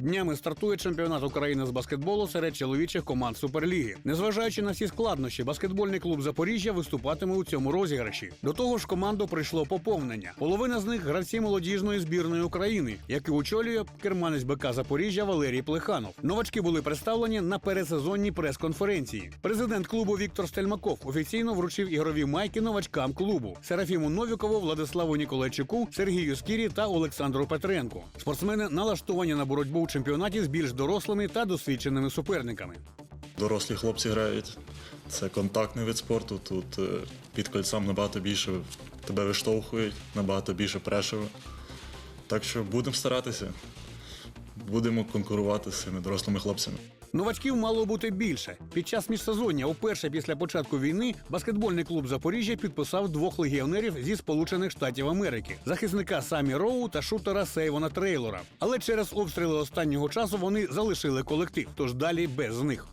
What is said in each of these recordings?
Днями стартує чемпіонат України з баскетболу серед чоловічих команд Суперліги. Незважаючи на всі складнощі, баскетбольний клуб Запоріжжя виступатиме у цьому розіграші. До того ж, команду прийшло поповнення. Половина з них гравці молодіжної збірної України, які очолює керманець БК Запоріжжя Валерій Плеханов. Новачки були представлені на передсезонній прес-конференції. Президент клубу Віктор Стельмаков офіційно вручив ігрові майки новачкам клубу Серафіму Новікову, Владиславу Ніколайчуку, Сергію Скірі та Олександру Петренку. Спортсмени налаштовані на боротьбу чемпіонаті з більш дорослими та досвідченими суперниками. Дорослі хлопці грають. Це контактний вид спорту. Тут е, під кольцем набагато більше тебе виштовхують, набагато більше прешеру. Так що будемо старатися. Будемо конкурувати з цими дорослими хлопцями. Новачків мало бути більше. Під час міжсезоння, уперше після початку війни, баскетбольний клуб Запоріжжя підписав двох легіонерів зі Сполучених Штатів Америки: захисника Самі Роу та шутера Сейвона Трейлора. Але через обстріли останнього часу вони залишили колектив, тож далі без них.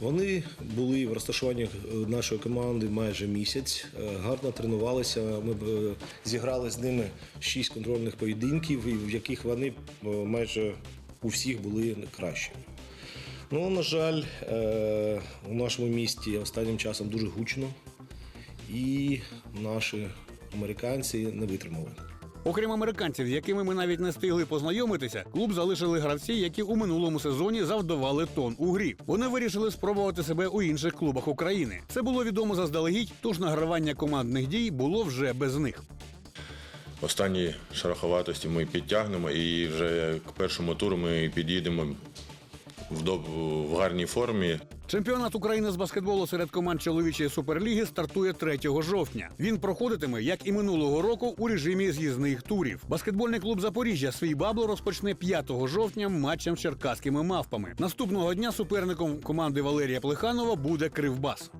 Вони були в розташуванні нашої команди майже місяць, е, гарно тренувалися. Ми е, зіграли з ними шість контрольних поєдинків, в яких вони е, майже у всіх були кращими. Ну, на жаль, е, у нашому місті останнім часом дуже гучно, і наші американці не витримали. Окрім американців, з якими ми навіть не встигли познайомитися, клуб залишили гравці, які у минулому сезоні завдавали тон у грі. Вони вирішили спробувати себе у інших клубах України. Це було відомо заздалегідь, тож награвання командних дій було вже без них. Останні шероховатості ми підтягнемо і вже к першому туру ми підійдемо в гарній формі. Чемпіонат України з баскетболу серед команд чоловічої суперліги стартує 3 жовтня. Він проходитиме, як і минулого року, у режимі з'їзних турів. Баскетбольний клуб Запоріжжя свій бабло розпочне 5 жовтня матчем з черкаськими мавпами. Наступного дня суперником команди Валерія Плеханова буде Кривбас.